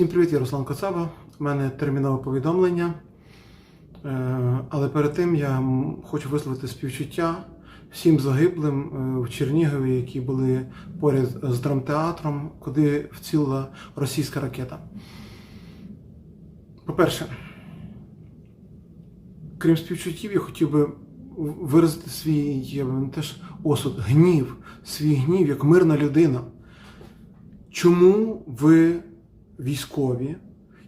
Всім привіт, я Руслан Коцаба. У мене термінове повідомлення. Е, Але перед тим я хочу висловити співчуття всім загиблим е, в Чернігові, які були поряд з драмтеатром, куди вцілила російська ракета. По-перше, крім співчуттів, я хотів би виразити свій теж осуд, гнів, свій гнів як мирна людина. Чому ви, військові,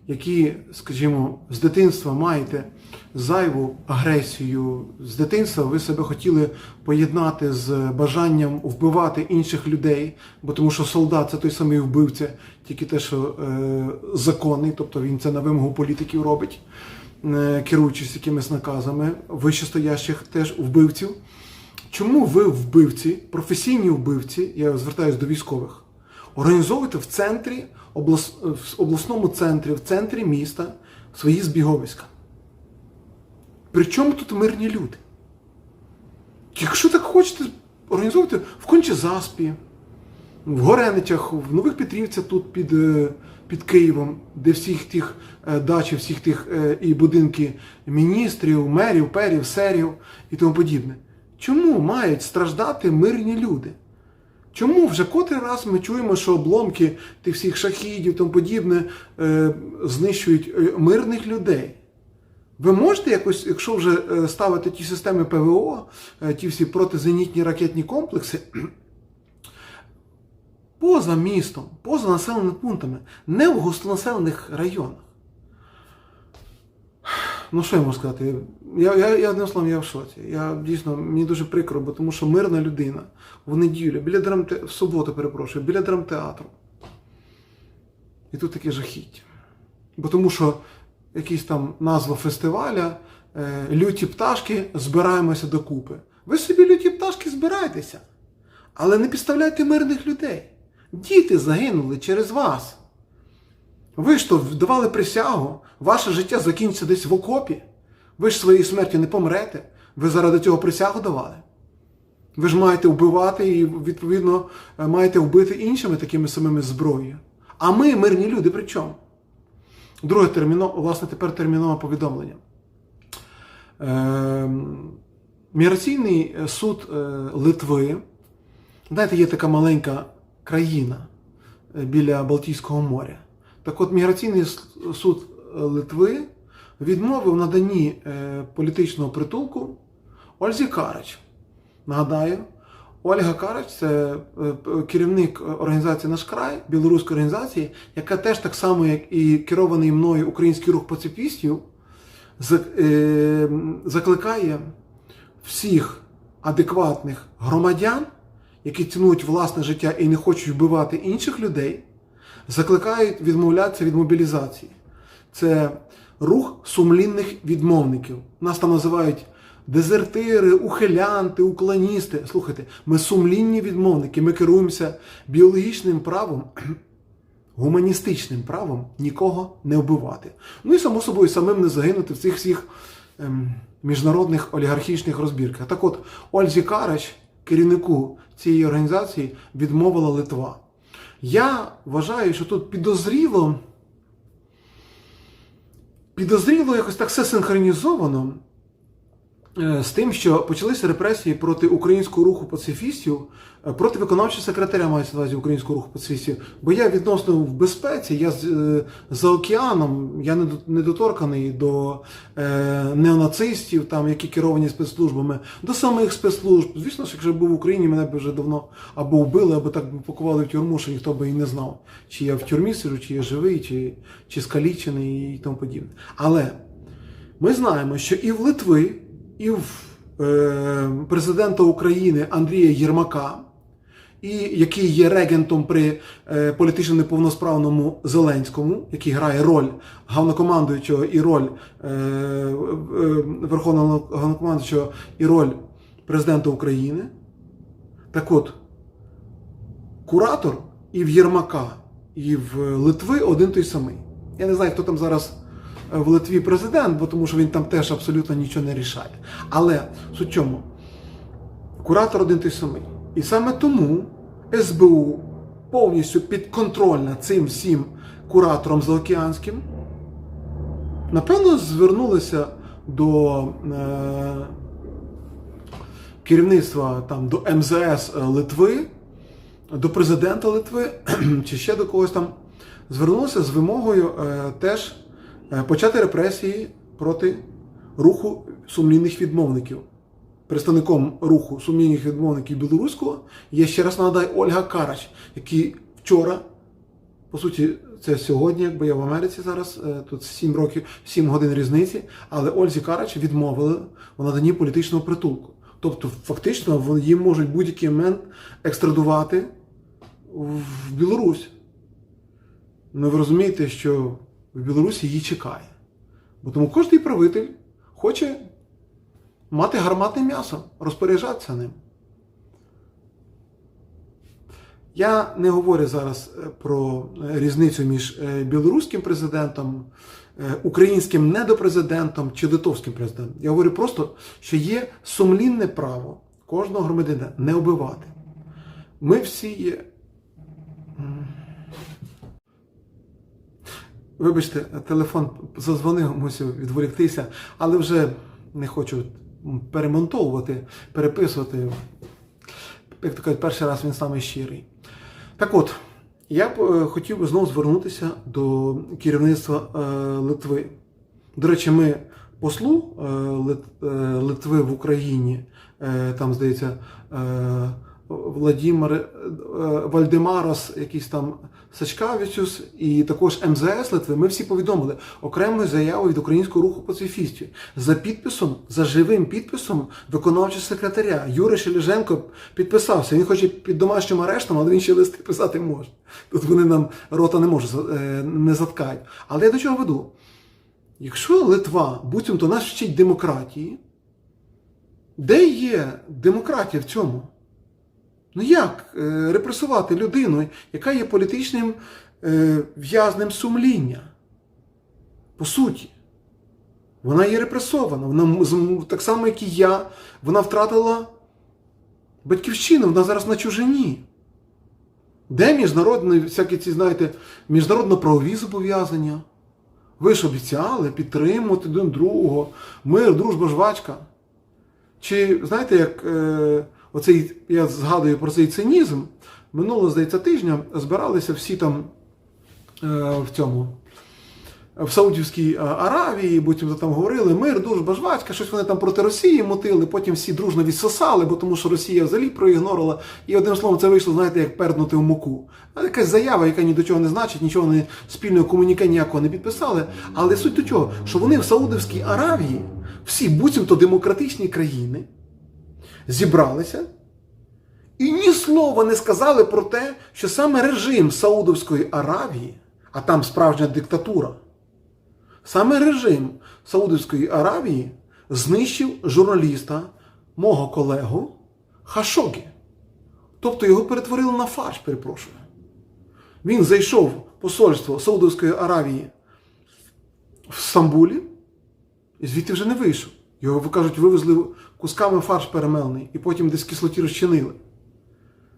які, скажімо, з дитинства маєте зайву агресію, з дитинства ви себе хотіли поєднати з бажанням вбивати інших людей, бо тому що солдат це той самий вбивця, тільки те, що е, законний, тобто він це на вимогу політиків робить, е, керуючись якимись наказами вищестоящих теж вбивців. Чому ви, вбивці, професійні вбивці, я звертаюся до військових, організовуєте в центрі, облас, в обласному центрі, в центрі міста свої збіговиська? При чому тут мирні люди? Якщо так хочете, організовуйте в Кончезаспі, в Гореничах, в Нових Петрівцях тут під, е, під Києвом, де всіх тих е, дачі, всіх тих е, і будинки міністрів, мерів, перів, серів і тому подібне. Чому мають страждати мирні люди? Чому вже котрий раз ми чуємо, що обломки тих всіх шахідів і тому подібне е, знищують е, мирних людей? Ви можете якось, якщо вже е, ставити ті системи ПВО, ті всі протизенітні ракетні комплекси, поза містом, поза населеними пунктами, не в густонаселених районах. Ну, що я можу сказати? Я, я, я одним словом, я в шоці. Я дійсно мені дуже прикро, бо тому що мирна людина в неділю, біля драмте... в суботу, перепрошую, біля драмтеатру. І тут таке жахіття. Бо тому що якийсь там назва фестиваля, е, люті пташки, збираємося докупи. Ви собі люті пташки збирайтеся, але не підставляйте мирних людей. Діти загинули через вас. Ви ж то давали присягу, ваше життя закінчиться десь в окопі. Ви ж своєї смерті не помрете. Ви заради цього присягу давали. Ви ж маєте вбивати і, відповідно, е, маєте вбити іншими такими самими зброєю. А ми, мирні люди, при чому? Друге терміно, власне, тепер термінове повідомлення. Е, Міграційний суд е, Литви, знаєте, є така маленька країна е, біля Балтійського моря. Так от Міграційний суд Литви відмовив наданні е, політичного притулку Ользі Карач. Нагадаю, Ольга Карач це е, керівник організації Наш край, білоруської організації, яка теж так само, як і керований мною український рух пацифістів, е, закликає всіх адекватних громадян, які цінують власне життя і не хочуть вбивати інших людей, закликають відмовлятися від мобілізації. Це рух сумлінних відмовників. Нас там називають дезертири, ухилянти, уклоністи. Слухайте, ми сумлінні відмовники, ми керуємося біологічним правом, гуманістичним правом нікого не вбивати. Ну і само собою самим не загинути в цих всіх ем, міжнародних олігархічних розбірках. Так от, Ользі Карач, керівнику цієї організації, відмовила Литва. Я вважаю, що тут підозріло, підозріло якось так все синхронізовано з тим, що почалися репресії проти українського руху пацифістів, е, проти виконавчого секретаря мається на увазі українського руху пацифістів. Бо я відносно в безпеці, я е, за океаном, я не до- недоторканий до е, неонацистів, там, які керовані спецслужбами, до самих спецслужб. Звісно, що якщо б був в Україні, мене б вже давно або вбили, або так пакували в тюрму, що ніхто би і не знав, чи я в тюрмі сиджу, чи я живий, чи, чи скалічений і тому подібне. Але ми знаємо, що і в Литви, і в е, президента України Андрія Єрмака, і який є регентом при е, політично неповносправному Зеленському, який грає роль головнокомандуючого і роль е, Верховного головнокомандуючого і роль президента України. Так от, куратор і в Єрмака, і в Литви один той самий. Я не знаю, хто там зараз в Литві президент, бо тому що він там теж абсолютно нічого не рішає. Але суть чому? Куратор один той самий. І саме тому СБУ повністю підконтрольна цим всім куратором заокеанським. Напевно, звернулися до е, керівництва там, до МЗС Литви, до президента Литви чи ще до когось там. Звернулися з вимогою е, теж почати репресії проти руху сумлінних відмовників. Представником руху сумлінних відмовників білоруського є ще раз нагадаю Ольга Карач, який вчора, по суті, це сьогодні, якби я в Америці зараз, е, тут 7 років, 7 годин різниці, але Ользі Карач відмовили у наданні політичного притулку. Тобто, фактично, їм можуть будь-який момент екстрадувати в Білорусь. Ну, ви розумієте, що в Білорусі її чекає. Бо тому кожен правитель хоче мати гарматне м'ясо, розпоряджатися ним. Я не говорю зараз е, про е, різницю між е, білоруським президентом, українським недопрезидентом чи литовським президентом. Я говорю просто, що є сумлінне право кожного громадянина не обивати. Ми всі є. Вибачте, телефон зазвонив, мусив відволіктися, але вже не хочу перемонтовувати, переписувати. Як то кажуть, перший раз він самий щирий. Так от, я б е, хотів би знову звернутися до керівництва е, Литви. До речі, ми послу е, Лит- Литви в Україні, там, здається, Владимир е, Вальдемарос, якийсь там Сачкавічус, і також МЗС Литви, ми всі повідомили окремою заявою від українського руху пацифістів за підписом, за живим підписом виконавчого секретаря. Юрій Шележенко підписався. Він хоче під домашнім арештом, але він ще листи писати може. Тут вони нам рота не можуть е, не заткають. Але я до чого веду? Якщо Литва, буцімто нас вчить демократії, де є демократія в цьому? Ну як е, репресувати людину, яка є політичним е, в'язнем сумління? По суті, вона є репресована. Вона так само, як і я, вона втратила батьківщину, вона зараз на чужині. Де міжнародні, всякі ці, знаєте, міжнародно-правові зобов'язання? Ви ж обіцяли підтримувати один другого, мир, дружба, жвачка. Чи знаєте, як е, оцей, я згадую про цей цинізм, минулого, здається, тижня збиралися всі там е, в цьому. В Саудівській е, Аравії, потім там говорили мир, дружба, жвачка, щось вони там проти Росії мотили, потім всі дружно відсосали, бо тому що Росія взагалі проігнорила. І одним словом, це вийшло, знаєте, як перднути в муку. Якась заява, яка ні до чого не значить, нічого вони спільного комуніке ніякого не підписали. Але суть до чого, що вони в Саудівській Аравії, всі буцімто демократичні країни, зібралися і ні слова не сказали про те, що саме режим Саудовської Аравії, а там справжня диктатура, саме режим Саудовської Аравії знищив журналіста, мого колегу Хашогі. Тобто його перетворили на фарш, перепрошую. Він зайшов в посольство Саудовської Аравії в Стамбулі і звідти вже не вийшов. Його, кажуть, вивезли кусками фарш перемелений і потім десь кислоті розчинили.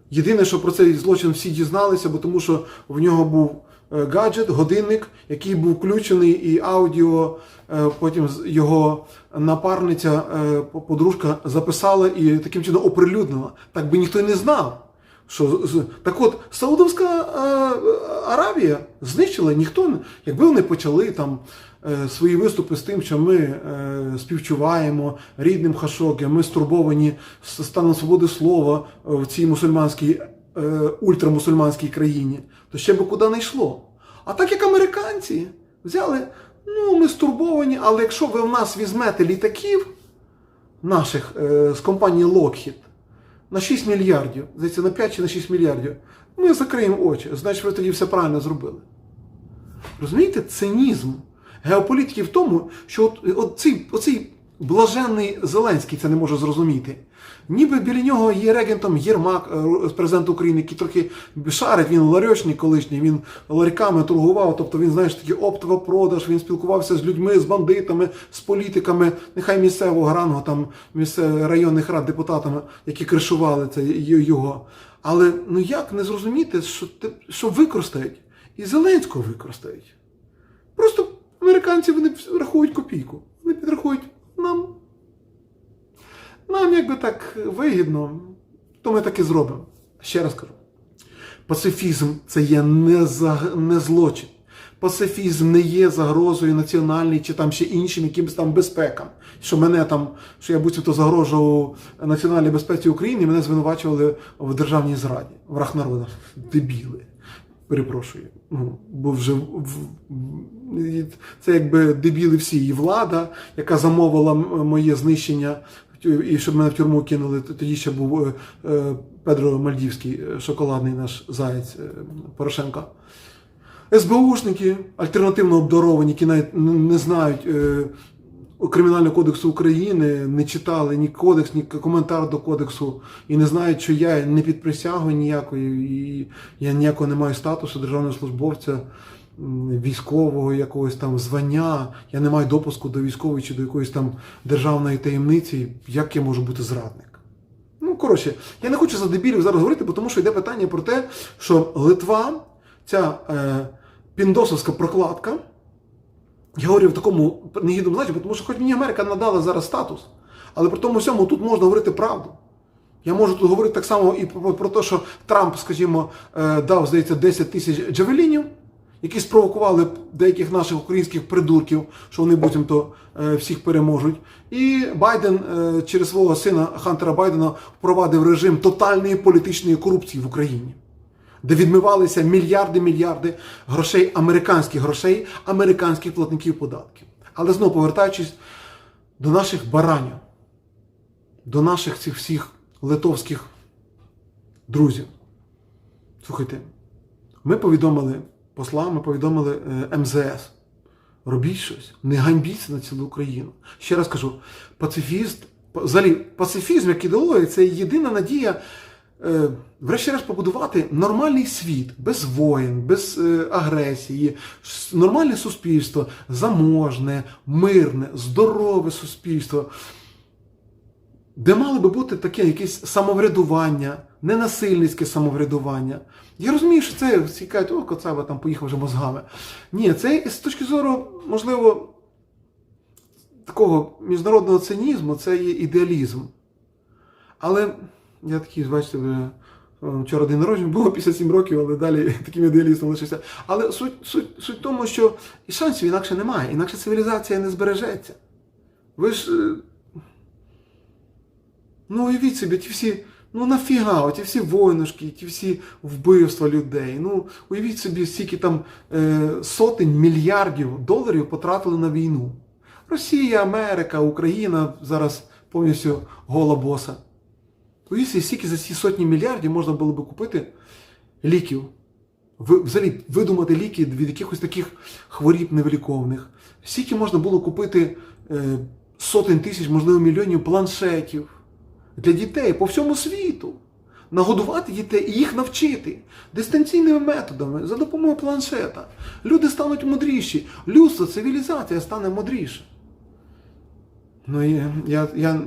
Єдине, що про цей злочин всі дізналися, бо тому що в нього був е, гаджет, годинник, який був включений, і аудіо, е, потім його напарниця, е, подружка записала і таким чином оприлюднила. Так би ніхто й не знав. Що, так от, Саудовська е, Аравія знищила ніхто. Якби вони почали там е, свої виступи з тим, що ми е, співчуваємо рідним Хашогі, ми стурбовані станом свободи слова в цій мусульманській, ультрамусульманській країні, то ще би куди не йшло. А так як американці взяли, ну ми стурбовані, але якщо ви в нас візьмете літаків наших з компанії Lockheed, на 6 мільярдів, здається, на 5 чи на 6 мільярдів, ми закриємо очі. Значить, ви тоді все правильно зробили. Розумієте, цинізм геополітики в тому, що от, от цей, оцей блаженний Зеленський це не може зрозуміти. Ніби біля нього є регентом Єрмак, е, президент України, який трохи шарить, він ларьочник колишній, він ларьками торгував, тобто він, знаєш, такий оптово продаж, він спілкувався з людьми, з бандитами, з політиками, нехай місцевого рангу, там місцевих районних рад депутатами, які кришували це його. Але ну як не зрозуміти, що, що використають? і Зеленського використають. Просто американці вони рахують копійку. Вони підрахують нам. Нам якби так вигідно, то ми так і зробимо. Ще раз кажу. Пацифізм це є не, за, не злочин. Пацифізм не є загрозою національній чи там ще іншим якимось там безпекам. Що мене там, що я буцімто загрожував національній безпеці України, мене звинувачували в державній зраді, враг народу. Дебіли. Перепрошую. Ну, бо вже в- це якби дебіли всі, і влада, яка замовила моє знищення, і щоб мене в тюрму кинули. Тоді ще був е, е, Педро Мальдівський, е, шоколадний наш заєць е, Порошенка. СБУшники, альтернативно обдаровані, які навіть не знають Кримінального кодексу України, не читали ні кодекс, ні коментар до кодексу, і не знають, що я не під присягою ніякою, і я ніякого не маю статусу державного службовця, військового якогось там звання, я не маю допуску до військової чи до якоїсь там державної таємниці. Як я можу бути зрадник? Ну, коротше, я не хочу за дебілів зараз говорити, тому що йде питання про те, що Литва, ця е, піндосовська прокладка, я говорю в такому негідному значенні, тому що хоч мені Америка надала зараз статус, але при тому всьому тут можна говорити правду. Я можу тут говорити так само і про, те, що Трамп, скажімо, е, дав, здається, 10 тисяч джавелінів, які спровокували деяких наших українських придурків, що вони буцімто е, всіх переможуть. І Байден е, через свого сина Хантера Байдена впровадив режим тотальної політичної корупції в Україні де відмивалися мільярди мільярди грошей, американських грошей, американських платників податків. Але знову повертаючись до наших баранів, до наших цих всіх литовських друзів. Слухайте, ми повідомили посла, ми повідомили е, МЗС. Робіть щось, не ганьбіться на цілу Україну. Ще раз кажу, пацифіст, взагалі, пацифізм як ідеологія це єдина надія врешті-решт побудувати нормальний світ, без воєн, без е, агресії, нормальне суспільство, заможне, мирне, здорове суспільство, де мало би бути таке якесь самоврядування, ненасильницьке самоврядування. Я розумію, що це всі кажуть, о, Коцаба там поїхав вже мозгами. Ні, це з точки зору, можливо, такого міжнародного цинізму, це є ідеалізм. Але я такий, вже е, вчора день народження було 57 років, але далі таким ідеалістом лишився. Але суть, суть, суть тому, що і шансів інакше немає, інакше цивілізація не збережеться. Ви ж. е, Ну, уявіть собі, ті всі, ну нафіга, ті всі войнушки, ті всі вбивства людей. Ну, уявіть собі, скільки там е, сотень мільярдів доларів потратили на війну. Росія, Америка, Україна зараз повністю гола боса. Уявіть собі, скільки за ці сотні мільярдів можна було би купити ліків. Взагалі видумати ліки від якихось таких хворіб невиліковних. Скільки можна було купити е, сотень тисяч, можливо, мільйонів планшетів для дітей по всьому світу. Нагодувати дітей і їх навчити дистанційними методами за допомогою планшета. Люди стануть мудріші. Людство, цивілізація стане мудріше. Ну, я, я, я,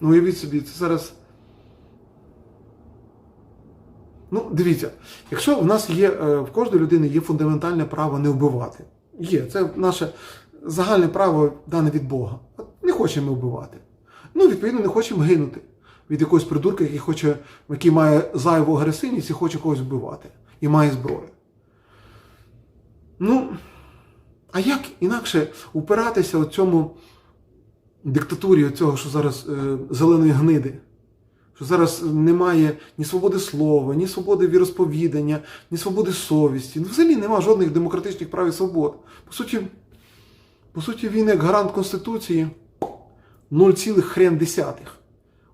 ну уявіть собі, це зараз. Ну, дивіться, якщо в нас є, е, в кожної людини є фундаментальне право не вбивати. Є, це наше загальне право дане від Бога. Не хочемо вбивати. Ну, відповідно, не хочемо гинути від якогось придурка, який хоче, який має зайву агресивність і хоче когось вбивати. І має зброю. Ну, а як інакше упиратися у цьому диктатурі цього, що зараз е, зеленої гниди? Що зараз немає ні свободи слова, ні свободи віросповідання, ні свободи совісті. Ну, взагалі немає жодних демократичних прав і свобод. По суті, по суті, він як гарант Конституції 0, хрен десятих.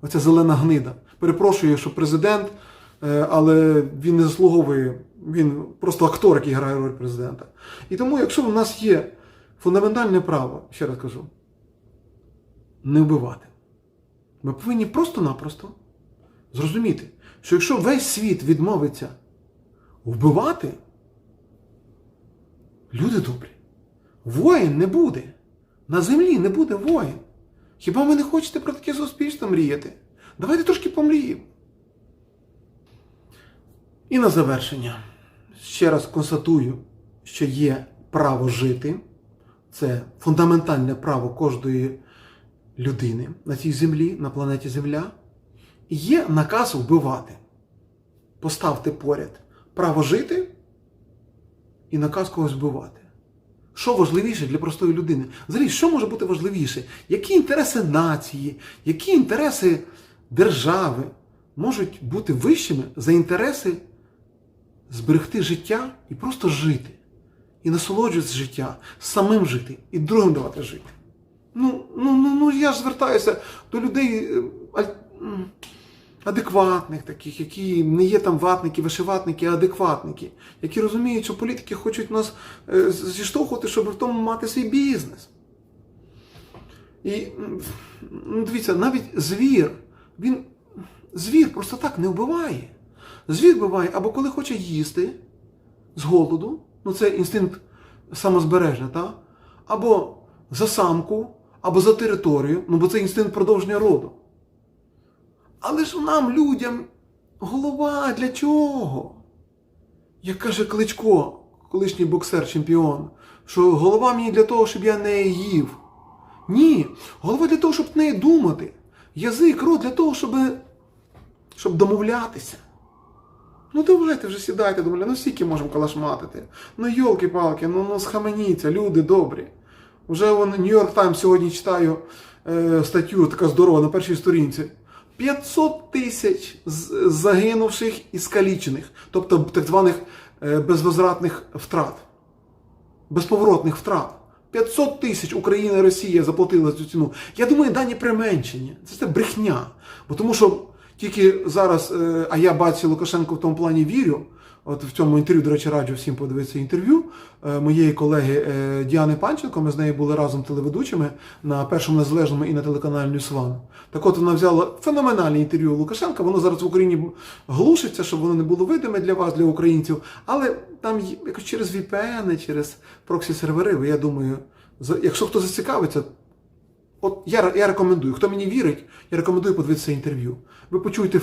Оця зелена гнида. Перепрошую, що президент, е, але він не заслуговує, він просто актор, який грає роль президента. І тому, якщо в нас є фундаментальне право, ще раз кажу, не вбивати. Ми повинні просто-напросто зрозуміти, що якщо весь світ відмовиться вбивати, люди добрі, воїн не буде. На землі не буде воїн. Хіба ви не хочете про таке суспільство мріяти? Давайте трошки помріємо. І на завершення. ще раз констатую, що є право жити, це фундаментальне право кожної людини на цій землі, на планеті Земля. Є наказ вбивати. Поставте поряд право жити і наказ когось вбивати. Що важливіше для простої людини? Взагалі, що може бути важливіше? Які інтереси нації, які інтереси держави можуть бути вищими за інтереси зберегти життя і просто жити? І насолоджуватися життя, самим жити і другим давати жити. Ну, ну, ну, ну я ж звертаюся до людей е, адекватних таких, які не є там ватники, вишиватники, а адекватники, які розуміють, що політики хочуть нас е, зіштовхувати, щоб в тому мати свій бізнес. І ну, дивіться, навіть звір, він звір просто так не вбиває. Звір вбиває або коли хоче їсти з голоду, ну це інстинкт самозбереження, та? або за самку, або за територію, ну бо це інстинкт продовження роду. Але ж нам, людям, голова для чого? Як каже Кличко, колишній боксер-чемпіон, що голова мені для того, щоб я не їв. Ні, голова для того, щоб неї думати. Язик, рот для того, щоб, щоб домовлятися. Ну давайте вже сідайте, думали, ну скільки можемо калашматити. Ну йолки-палки, ну, ну схаменіться, люди добрі. Вже Нью-Йорк Таймс сьогодні читаю е, статтю, така здорова, на першій сторінці. 500 тисяч загинувших і скалічених, тобто так званих е, безвозвратних втрат, безповоротних втрат. 500 тисяч Україна і Росія заплатили цю ціну. Я думаю, дані применшені. Це, це брехня. Бо тому що тільки зараз, е, а я бачу Лукашенко в тому плані вірю. От в цьому інтерв'ю, до речі, раджу всім подивитися інтерв'ю е, моєї колеги е, Діани Панченко. Ми з нею були разом телеведучими на першому незалежному і на телеканалі Ньюсван. Так от вона взяла феноменальне інтерв'ю Лукашенка. Воно зараз в Україні глушиться, щоб воно не було видиме для вас, для українців. Але там якось через VPN, через проксі-сервери, я думаю, якщо хто зацікавиться, От я, я рекомендую, хто мені вірить, я рекомендую подивитися інтерв'ю. Ви почуєте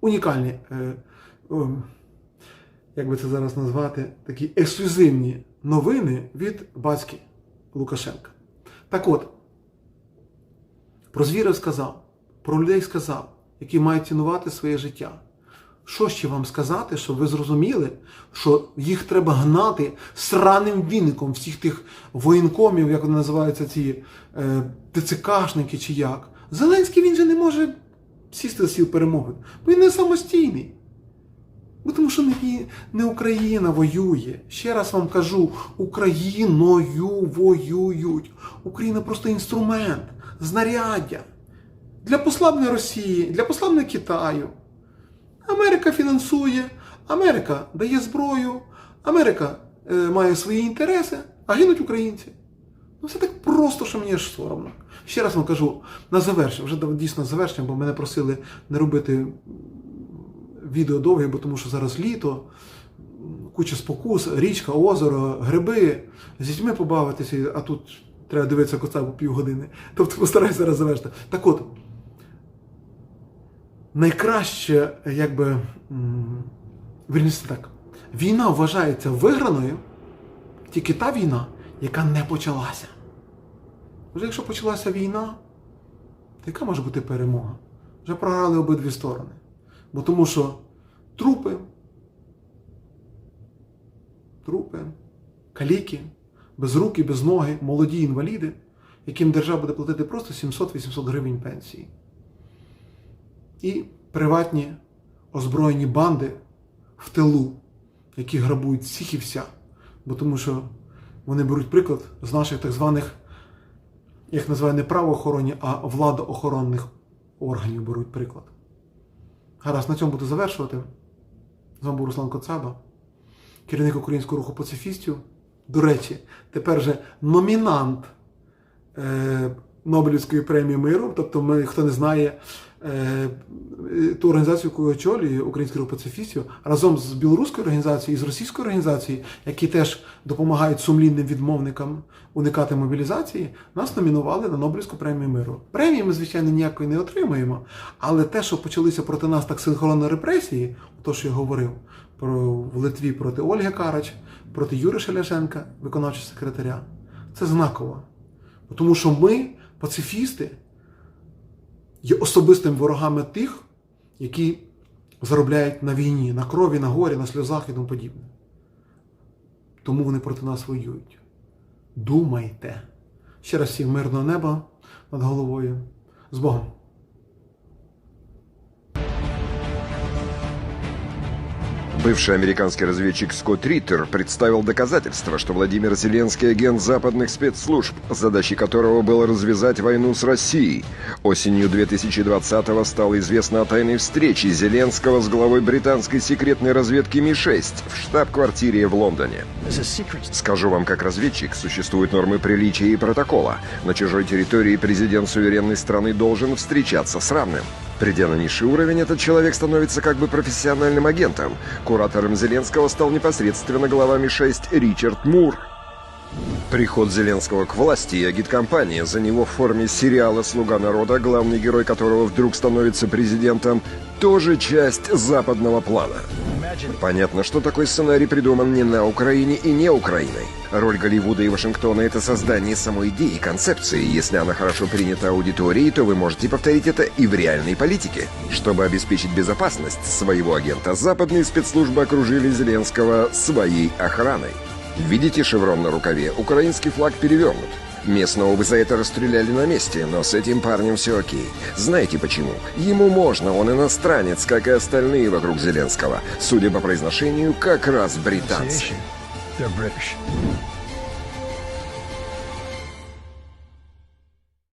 унікальні, е, о, як би це зараз назвати, такі ексклюзивні новини від батьки Лукашенка. Так от, про звірів сказав, про людей сказав, які мають цінувати своє життя. Що ще вам сказати, щоб ви зрозуміли, що їх треба гнати сраним віником всіх тих воєнкомів, як вони називаються, ці е, ТЦКшники чи як. Зеленський він же не може сісти за сіл перемоги, бо він не самостійний. Бо тому що не, не Україна воює. Ще раз вам кажу, Україною воюють. Україна просто інструмент, знаряддя для послаблення Росії, для послаблення Китаю. Америка фінансує, Америка дає зброю, Америка е, має свої інтереси, а гинуть українці. Ну все так просто, що мені аж соромно. Ще раз вам кажу, на завершення, вже дійсно завершення, бо мене просили не робити відео довге, бо тому що зараз літо, куча спокус, річка, озеро, гриби, з дітьми побавитися, а тут треба дивитися коца по півгодини. Тобто постараюся зараз завершити. Так от, найкраще, якби, вірніше так, війна вважається виграною тільки та війна, яка не почалася. Вже якщо почалася війна, то яка може бути перемога? Вже програли обидві сторони. Бо тому що трупи, трупи, каліки, без руки, без ноги, молоді інваліди, яким держава буде платити просто 700-800 гривень пенсії. І приватні озброєні банди в тилу, які грабують всіх і вся. Бо тому що вони беруть приклад з наших так званих, як називають не правоохоронні, а владоохоронних органів беруть приклад. Гаразд, на цьому буду завершувати. З вами був Руслан Коцаба, керівник українського руху пацифістів. До речі, тепер же номінант е, Нобелівської премії миру. Тобто, ми, хто не знає, е, ту організацію, яку очолює Український рух пацифістів, разом з білоруською організацією і з російською організацією, які теж допомагають сумлінним відмовникам уникати мобілізації, нас номінували на Нобелівську премію миру. Премії ми, звичайно, ніякої не отримаємо, але те, що почалися проти нас так синхронно репресії, то, що я говорив, про, в Литві проти Ольги Карач, проти Юри Шеляшенка, виконавчого секретаря. Це знаково. Тому що ми, пацифісти, є особистими ворогами тих, які заробляють на війні, на крові, на горі, на сльозах і тому подібне. Тому вони проти нас воюють. Думайте. Ще раз всім мирного неба над головою. З Богом! Бывший американский разведчик Скотт Риттер представил доказательства, что Владимир Зеленский агент западных спецслужб, задачей которого было развязать войну с Россией. Осенью 2020-го стало известно о тайной встрече Зеленского с главой британской секретной разведки Ми-6 в штаб-квартире в Лондоне. Скажу вам, как разведчик, существуют нормы приличия и протокола. На чужой территории президент суверенной страны должен встречаться с равным. Придя на низший уровень, этот человек становится как бы профессиональным агентом. Куратором Зеленского стал непосредственно глава Ми-6 Ричард Мур. Приход Зеленского к власти и агиткампания за него в форме сериала «Слуга народа», главный герой которого вдруг становится президентом, тоже часть западного плана. Понятно, что такой сценарий придуман не на Украине и не Украиной. Роль Голливуда и Вашингтона — это создание самой идеи концепции. Если она хорошо принята аудиторией, то вы можете повторить это и в реальной политике. Чтобы обеспечить безопасность своего агента, западные спецслужбы окружили Зеленского своей охраной. Видите шеврон на рукаве? Украинский флаг перевернут. Местного бы за это расстреляли на месте, но с этим парнем все окей. Знаете почему? Ему можно, он иностранец, как и остальные вокруг Зеленского. Судя по произношению, как раз британцы.